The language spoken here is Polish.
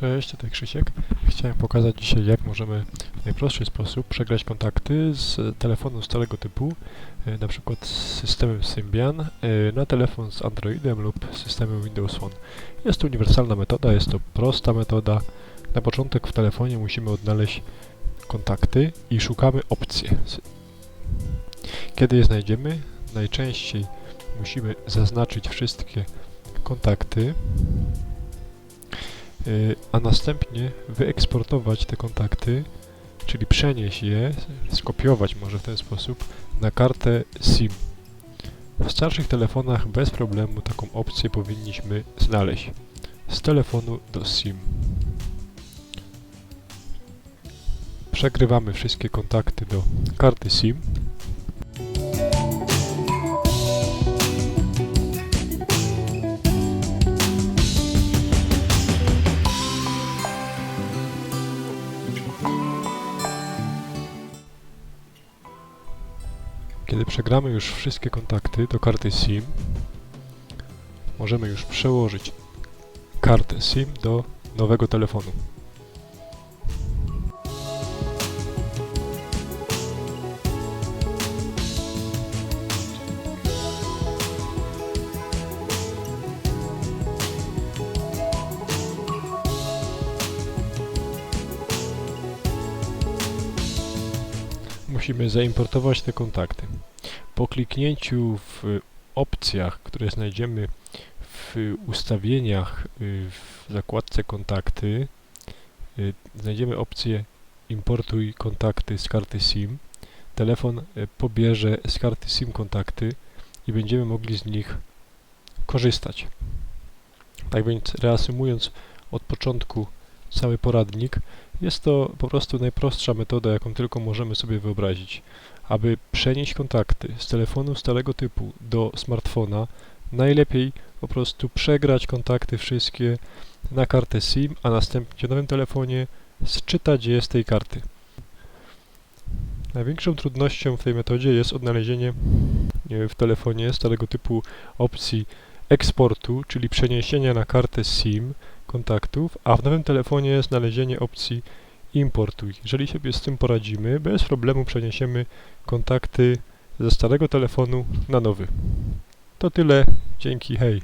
Cześć, tutaj Krzysiek. Chciałem pokazać dzisiaj, jak możemy w najprostszy sposób przegrać kontakty z telefonu starego typu, e, na przykład z systemem Symbian, e, na telefon z Androidem lub systemem Windows Phone. Jest to uniwersalna metoda, jest to prosta metoda. Na początek w telefonie musimy odnaleźć kontakty i szukamy opcji. Kiedy je znajdziemy, najczęściej musimy zaznaczyć wszystkie kontakty, a następnie wyeksportować te kontakty, czyli przenieść je, skopiować może w ten sposób na kartę SIM. W starszych telefonach bez problemu taką opcję powinniśmy znaleźć. Z telefonu do SIM. Przegrywamy wszystkie kontakty do karty SIM. Kiedy przegramy już wszystkie kontakty do karty SIM, możemy już przełożyć kartę SIM do nowego telefonu. Musimy zaimportować te kontakty. Po kliknięciu w opcjach, które znajdziemy w ustawieniach y, w zakładce kontakty, y, znajdziemy opcję importuj kontakty z karty SIM. Telefon y, pobierze z karty SIM kontakty i będziemy mogli z nich korzystać. Tak więc reasumując od początku cały poradnik, jest to po prostu najprostsza metoda, jaką tylko możemy sobie wyobrazić. Aby przenieść kontakty z telefonu starego typu do smartfona, najlepiej po prostu przegrać kontakty wszystkie na kartę SIM, a następnie w nowym telefonie sczytać je z tej karty. Największą trudnością w tej metodzie jest odnalezienie e, w telefonie starego typu opcji eksportu, czyli przeniesienia na kartę SIM kontaktów, a w nowym telefonie znalezienie opcji importuj. Jeżeli sobie z tym poradzimy, bez problemu przeniesiemy kontakty ze starego telefonu na nowy. To tyle, dzięki, hej.